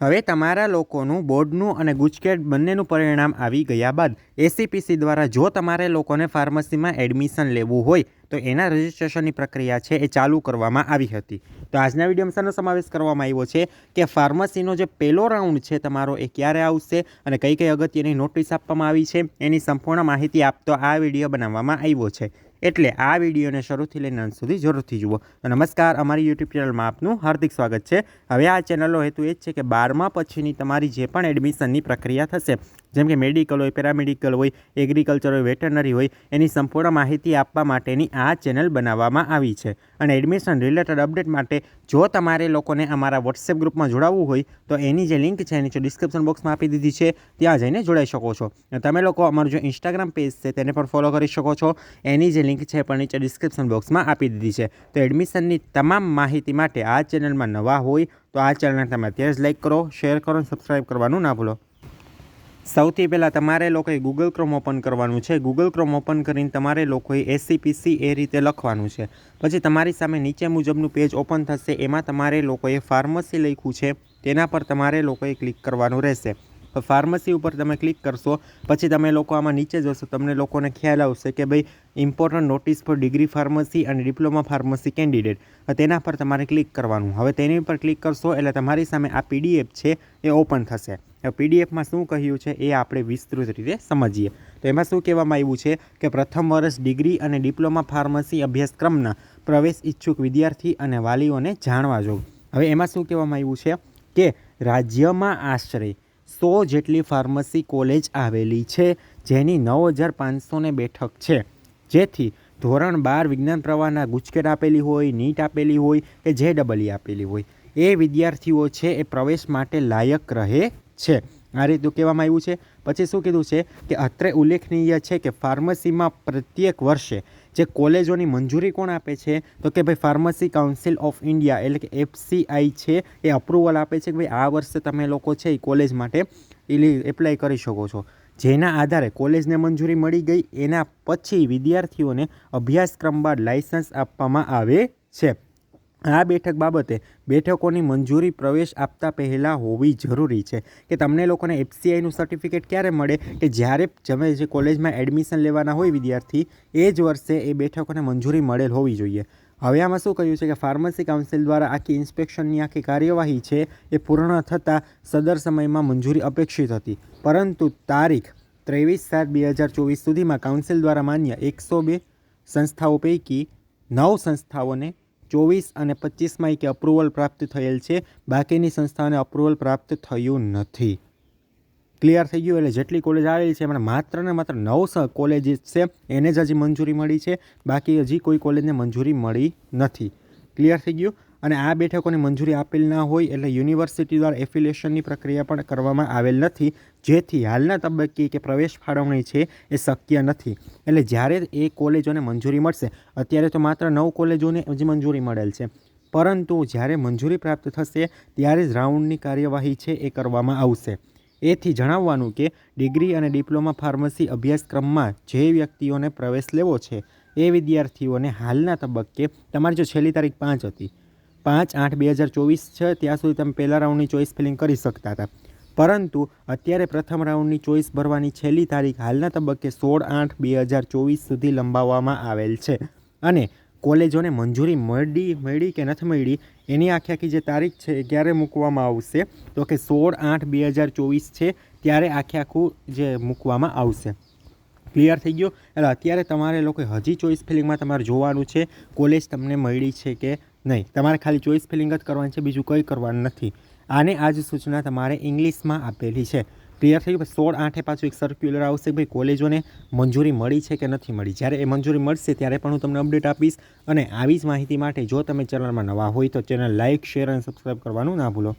હવે તમારા લોકોનું, બોર્ડનું અને ગુજકેટ બંનેનું પરિણામ આવી ગયા બાદ એસીપીસી દ્વારા જો તમારે લોકોને ફાર્મસીમાં એડમિશન લેવું હોય તો એના રજિસ્ટ્રેશનની પ્રક્રિયા છે એ ચાલુ કરવામાં આવી હતી. તો આજના વિડીયોમાં શાનો સમાવેશ કરવામાં આવ્યો છે કે ફાર્મસીનો જે પહેલો રાઉન્ડ છે તમારો એ ક્યારે આવશે અને કઈ કઈ અગત્યની નોટિસ આપવામાં આવી છે એની સંપૂર્ણ માહિતી આપતો આ વીડિયો બનાવવામાં આવ્યો છે. એટલે આ વિડીયોને શરૂથી લઈને અંત સુધી જરૂરથી જુઓ. તો નમસ્કાર, અમારી યુટ્યુબ ચેનલમાં આપનું હાર્દિક સ્વાગત છે. હવે આ ચેનલનો હેતુ એ જ છે કે બારમા પછીની તમારી જે પણ એડમિશનની પ્રક્રિયા થશે જેમ કે મેડિકલ હોય, પેરામેડિકલ હોય, એગ્રીકલ્ચર હોય, વેટરનરી હોય, એની સંપૂર્ણ માહિતી આપવા માટેની આ ચેનલ બનાવવામાં આવી છે. અને એડમિશન રિલેટેડ અપડેટ માટે જો તમારે લોકોને અમારા વોટ્સએપ ગ્રુપમાં જોડાવવું હોય, તો એની જે લિંક છે એની જો ડિસ્ક્રિપ્શન બોક્સમાં આપી દીધી છે. ત્યાં જઈને જોડાઈ શકો છો. અને તમે લોકો અમારું જે ઇન્સ્ટાગ્રામ પેજ છે તેને પણ ફોલો કરી શકો છો. એની જે લિંક છે પણ નીચે ડિસ્ક્રિપ્શન બોક્સમાં આપી દીધી છે. તો એડમિશનની તમામ માહિતી માટે આ ચેનલમાં નવા હોય, તો આ ચેનલને તમે અત્યારે જ લાઇક કરો શેર કરો અને સબસ્ક્રાઈબ કરવાનું ના ભૂલો. સૌથી પહેલાં તમારે લોકોએ ગૂગલ ક્રોમ ઓપન કરવાનું છે. ગૂગલ ક્રોમ ઓપન કરીને તમારે લોકોએ એસસીપીસી એ રીતે લખવાનું છે. પછી તમારી સામે નીચે મુજબનું પેજ ઓપન થશે. એમાં તમારે લોકોએ ફાર્મસી લખ્યું છે. તેના પર તમારે લોકોએ ક્લિક કરવાનું રહેશે. ફાર્મસી ઉપર તમે ક્લિક કરશો, પછી તમે લોકો આમાં નીચે જશો, તમને લોકોને ખ્યાલ આવશે કે ભાઈ important notice for degree pharmacy અને ડિપ્લોમા ફાર્મસી કેન્ડિડેટ તેના પર તમારે ક્લિક કરવાનું. હવે તેની પર ક્લિક કરશો, એટલે તમારી સામે આ પીડીએફ છે, એ ઓપન થશે. પીડીએફમાં શું કહ્યું છે, એ આપણે વિસ્તૃત રીતે સમજીએ. તો એમાં શું કહેવામાં આવ્યું છે કે પ્રથમ વર્ષ ડિગ્રી અને ડિપ્લોમા ફાર્મસી અભ્યાસક્રમના પ્રવેશ ઈચ્છુક વિદ્યાર્થી અને વાલીઓને જાણવા જોગ હવે એમાં શું કહેવામાં આવ્યું છે કે રાજ્યમાં આશરે સો જેટલી ફાર્મસી કોલેજ આવેલી છે, જેની નવ હજાર પાંચસોને બેઠક છે. જેથી ધોરણ બાર વિજ્ઞાન પ્રવાહના ગુજકેટ આપેલી હોય, નીટ આપેલી હોય કે જે ડબલઈ આપેલી હોય, એ વિદ્યાર્થીઓ છે એ પ્રવેશ માટે લાયક રહે છે. આ રીતનું કહેવામાં આવ્યું છે. પછી શું કીધું છે કે અત્રે ઉલ્લેખનીય છે કે ફાર્મસીમાં પ્રત્યેક વર્ષે જે કોલેજોની મંજૂરી કોણ આપે છે? તો કે ભાઈ ફાર્મસી કાઉન્સિલ ઓફ ઇન્ડિયા એટલે કે એફસીઆઈ છે, એ અપ્રુવલ આપે છે કે ભાઈ આ વર્ષે તમે લોકો છે એ કોલેજ માટે એપ્લાય કરી શકો છો. જેના આધારે કોલેજને મંજૂરી મળી ગઈ, એના પછી વિદ્યાર્થીઓને અભ્યાસક્રમ બાદ લાઇસન્સ આપવામાં આવે છે. આ બેઠક બાબતે બેઠકોની મંજૂરી પ્રવેશ આપતા પહેલાં હોવી જરૂરી છે કે તમને લોકોને એફસીઆઈનું સર્ટિફિકેટ ક્યારે મળે કે જ્યારે તમે જે કોલેજમાં એડમિશન લેવાના હોય વિદ્યાર્થી, એ જ વર્ષે એ બેઠકોને મંજૂરી મળેલ હોવી જોઈએ. હવે આમાં શું કહ્યું છે કે ફાર્મસી કાઉન્સિલ દ્વારા આખી ઇન્સ્પેક્શનની આખી કાર્યવાહી છે એ પૂર્ણ થતાં સદર સમયમાં મંજૂરી અપેક્ષિત હતી. પરંતુ તારીખ ત્રેવીસ સાત બે હજાર ચોવીસ સુધીમાં કાઉન્સિલ દ્વારા માન્ય એકસો બે સંસ્થાઓ પૈકી નવ સંસ્થાઓને ચોવીસ અને પચીસમાં કે અપ્રુવલ પ્રાપ્ત થયેલ છે. બાકીની સંસ્થાઓને અપ્રુવલ પ્રાપ્ત થયું નથી. ક્લિયર થઈ ગયું? એટલે જેટલી કોલેજ આવેલી છે, એમાં માત્ર ને માત્ર નવ કોલેજીસ છે. એને જ હજી મંજૂરી મળી છે. બાકી હજી કોઈ કોલેજને મંજૂરી મળી નથી. ક્લિયર થઈ ગયું? અને આ બેઠકોને મંજૂરી આપેલ ના હોય એટલે યુનિવર્સિટી દ્વારા એફિલિએશનની પ્રક્રિયા પણ કરવામાં આવેલ નથી. જેથી હાલના તબક્કે કે પ્રવેશ ફાળવણી છે એ શક્ય નથી. એટલે જ્યારે એ કોલેજોને મંજૂરી મળશે, અત્યારે તો માત્ર નવ કોલેજોને જ મંજૂરી મળેલ છે. પરંતુ જ્યારે મંજૂરી પ્રાપ્ત થશે, ત્યારે જ રાઉન્ડની કાર્યવાહી છે એ કરવામાં આવશે. એથી જણાવવાનું કે ડિગ્રી અને ડિપ્લોમા ફાર્મસી અભ્યાસક્રમમાં જે વ્યક્તિઓને પ્રવેશ લેવો છે, એ વિદ્યાર્થીઓને હાલના તબક્કે, તમારી જો છેલ્લી તારીખ પાંચ હતી પાંચ આઠ બે હજાર ચોવીસ છે, ત્યાં સુધી તમે પહેલા રાઉન્ડની ચોઈસ ફિલિંગ કરી શકતા હતા. પરંતુ અત્યારે પ્રથમ રાઉન્ડની ચોઈસ ભરવાની છેલ્લી તારીખ હાલના તબક્કે સોળ આઠ બે હજાર ચોવીસ સુધી લંબાવવામાં આવેલ છે. અને કોલેજોને મંજૂરી મળી મળી કે નથી મળી, એની આખી આખી જે તારીખ છે એ ક્યારે મૂકવામાં આવશે? તો કે સોળ આઠ બે હજાર ચોવીસ છે, ત્યારે આખે આખું જે મૂકવામાં આવશે. ક્લિયર થઈ ગયો? એટલે અત્યારે તમારે લોકો હજી ચોઈસ ફિલિંગમાં તમારે જોવાનું છે. કોલેજ તમને મળી છે કે નહીં, તમારે ખાલી ચોઈસ ફિલિંગ જ કરવાની છે, બીજું કંઈ કરવાનું નથી. આને આ જ સૂચના તમારે ઇંગ્લિશમાં આપેલી છે. ક્લિયર થઈ ગયું? સોળ આઠે પાછું એક સર્ક્યુલર આવશે ભાઈ કોલેજોને મંજૂરી મળી છે કે નથી મળી? જ્યારે એ મંજૂરી મળશે ત્યારે પણ હું તમને અપડેટ આપીશ અને આવી જ માહિતી માટે જો તમે ચેનલમાં નવા હોય તો ચેનલ લાઇક શેર અને સબસ્ક્રાઈબ કરવાનું ના ભૂલો.